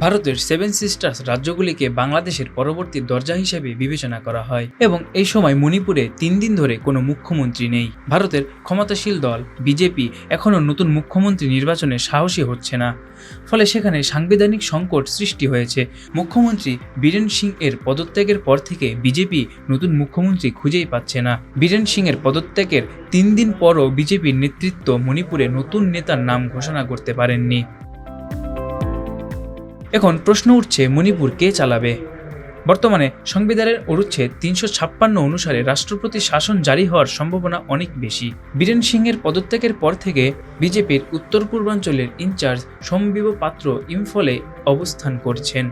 ভারতের seven sisters রাজ্যগুলিকে বাংলাদেশের পরবর্তী দরজা হিসেবে বিবেচনা করা হয় এবং এই সময় মণিপুরে তিন দিন ধরে কোনো মুখ্যমন্ত্রী নেই। ভারতের ক্ষমতাশীল দল, বিজেপি, এখনও নতুন মুখ্যমন্ত্রী নির্বাচনে সাহসী হচ্ছে না। ফলে সেখানে সাংবিধানিক সংকট সৃষ্টি হয়েছে। মুখ্যমন্ত্রী বীরেন সিং এর পদত্যাগের পর থেকে বিজেপি নতুন মুখ্যমন্ত্রী খুঁজেই পাচ্ছে না। বীরেন সিং এর পদত্যাগের তিন দিন পরও বিজেপির নেতৃত্ব মণিপুরে নতুন নেতার নাম ঘোষণা করতে পারেননি। এখন প্রশ্ন উঠছে, মণিপুর কে চালাবে? বর্তমানে সংবিধানের অনুচ্ছেদ তিনশো ছাপ্পান্ন অনুসারে রাষ্ট্রপতি শাসন জারি হওয়ার সম্ভাবনা অনেক বেশি। বীরেন সিংয়ের পদত্যাগের পর থেকে বিজেপির উত্তর পূর্বাঞ্চলের ইনচার্জ সোমবিব পাত্র ইম্ফলে অবস্থান করছেন।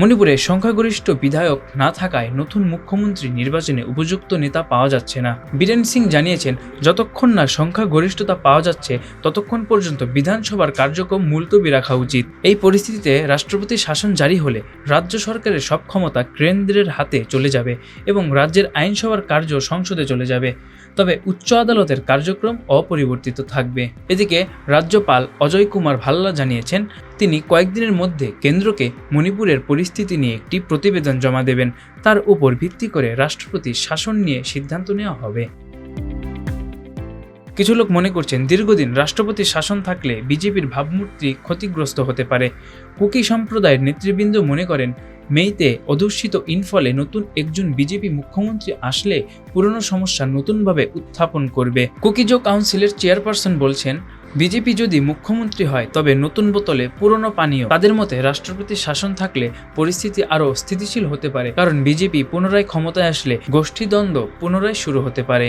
মণিপুরে সংখ্যাগরিষ্ঠ বিধায়ক না থাকায় নতুন মুখ্যমন্ত্রী নির্বাচনে উপযুক্ত নেতা পাওয়া যাচ্ছে না। বীরেন সিং জানিয়েছেন, যতক্ষণ না সংখ্যাগরিষ্ঠতা পাওয়া যাচ্ছে, ততক্ষণ পর্যন্ত বিধানসভার কার্যক্রম মুলতবি রাখা উচিত। এই পরিস্থিতিতে রাষ্ট্রপতি শাসন জারি হলে রাজ্য সরকারের সব ক্ষমতা কেন্দ্রের হাতে চলে যাবে এবং রাজ্যের আইনসভার কার্য সংসদে চলে যাবে। তবে উচ্চ আদালতের কার্যক্রম অপরিবর্তিত থাকবে। এদিকে রাজ্যপাল অজয় কুমার ভাল্লা জানিয়েছেন, তিনি কয়েকদিনের মধ্যে কেন্দ্রকে মণিপুরের পরিস্থিতি নিয়ে একটি প্রতিবেদন জমা দেবেন। তার উপর ভিত্তি করে রাষ্ট্রপতির শাসন নিয়ে সিদ্ধান্ত নেওয়া হবে। কিছু লোক মনে করছেন দীর্ঘদিন রাষ্ট্রপতি শাসন থাকলে বিজেপির ভাবমূর্তি ক্ষতিগ্রস্ত হতে পারে। কুকি সম্প্রদায়ের নেতৃবৃন্দ মনে করেন, মেইতে অধ্যুষিত ইনফলে নতুন একজন বিজেপি মুখ্যমন্ত্রী আসলে পুরনো সমস্যা নতুনভাবে উত্থাপন করবে। কুকিজো কাউন্সিলের চেয়ারপারসন বলছেন, বিজেপি যদি মুখ্যমন্ত্রী হয়, তবে নতুন বোতলে পুরনো পানীয়, তাদের মতে রাষ্ট্রপতি শাসন থাকলে পরিস্থিতি আরও স্থিতিশীল হতে পারে, কারণ বিজেপি পুনরায় ক্ষমতায় আসলে গোষ্ঠীদ্বন্দ্ব পুনরায় শুরু হতে পারে।